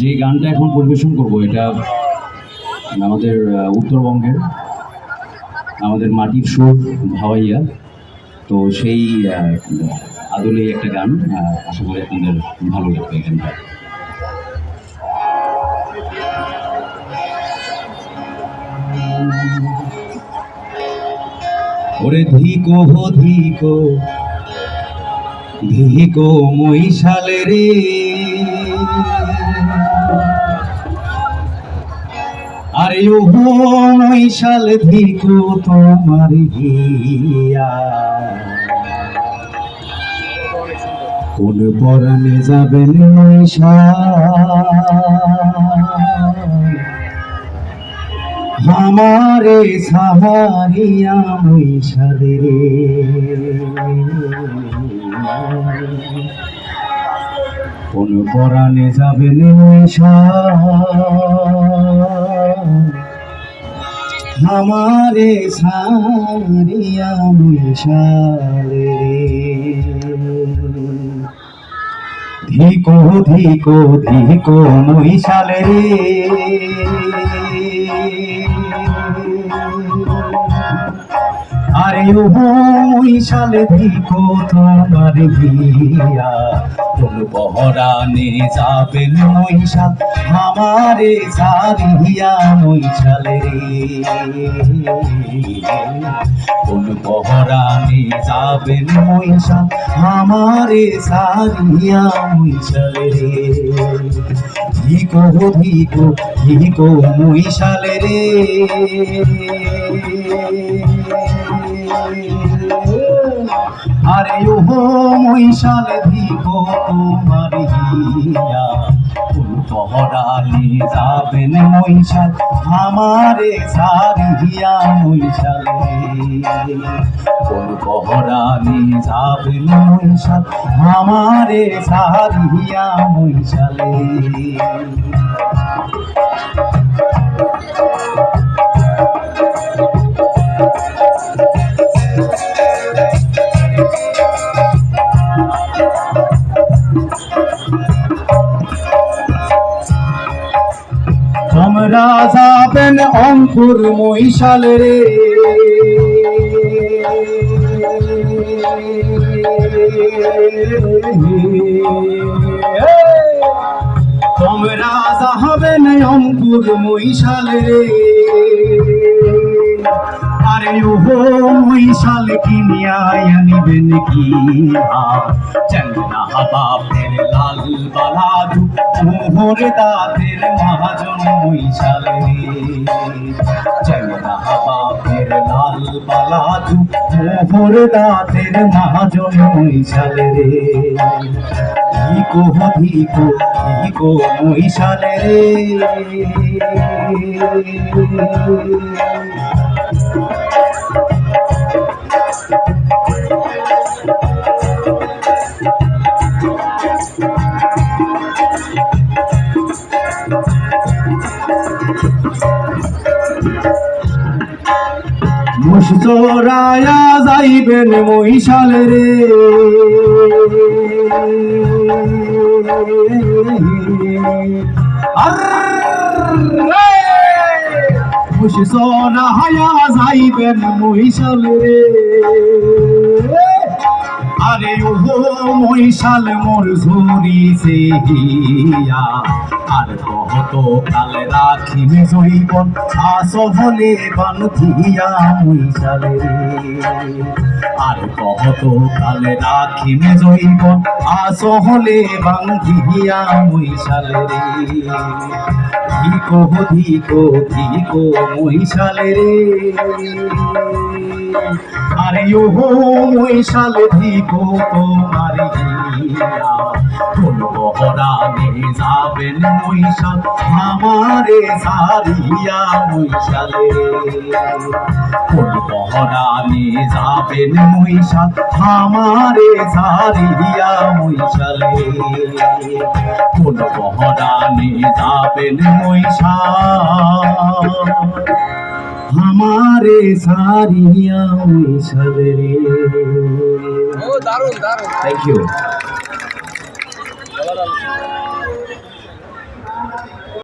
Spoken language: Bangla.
যে গানটা এখন পরিবেশন করব, এটা আমাদের উত্তরবঙ্গের, আমাদের মাটির সুর ভাওয়াইয়া। তো সেই আদলে একটা গান আশা করি আপনাদের ভালো লাগবে এই গানটা ওরে ধিকো হো ধিকো ধিকো মহিষালে রে আরে ও মহিষাল ধিকো তোমার হিয়া কোন পরাণে যাবেন আমারে সাহারিয়া রে কোন পরাণে যাবে আমারে সারিয়া রে। ধিকো ধিকো ধিকো মহিষালে রে। আরে ও মহিষালে ধিকো তোমার ভিয়া কোন পহরানে যাবেন মহিষাল আমারে সারিয়া রে কোন পহরানে যাবেন মহিষাল আমারে সারিয়া মহিষালে রে ধিকো ধিকো মহিষালে রে আরে ও মহিষালে ধিকো তোমার হিয়া কোন পহরালে যাবেন মহিষাল, আমারে সারিয়া মহিষালে। কোন পহরালে যাবেন মহিষাল, আমারে সারিয়া মহিষালে। অঙ্কুর মহিষালে রে। তোমরা যাবেন অঙ্কুর মহিষালে রে। আরে মহিষাল কিনিয়া আনিবেন কি চন্দ্রা বাপের লাল বালাদু মোহর দাঁতের মহাজন চন্দ্রা বাপের লাল বালাদু মোহর দাঁতের মহাজন মহিষালে রে। ধিকো ধিকো ধিকো মহিষালে রে। মুসরায়া যাইবেন মহিষাল রে। মুসরায়া যাইবেন মহিষাল রে। আরে ওহো, মহিষাল মোর ঝুরিছে হিয়া আর কত কাল রাখিবে জৈবন আসহলে বান্ধিয়া মহিষালে আর কত কাল রাখিবে জৈবন আসহলে বান্ধিয়া মহিষালে ধিকো ধিকো রে। আরে ওহো, মহিষাল, ধিকো তোমার হিয়া কোন বহরানে যাবেন মহিষাল আমারে সারিয়া মহিষালে কোন বহরানে যাবেন মহিষাল আমারে সারিয়া মহিষালে কোন বহরানে যাবেন মহিষাল আমারে সারিয়া মহিষালে রে। ও দারুণ দারুণ। Thank you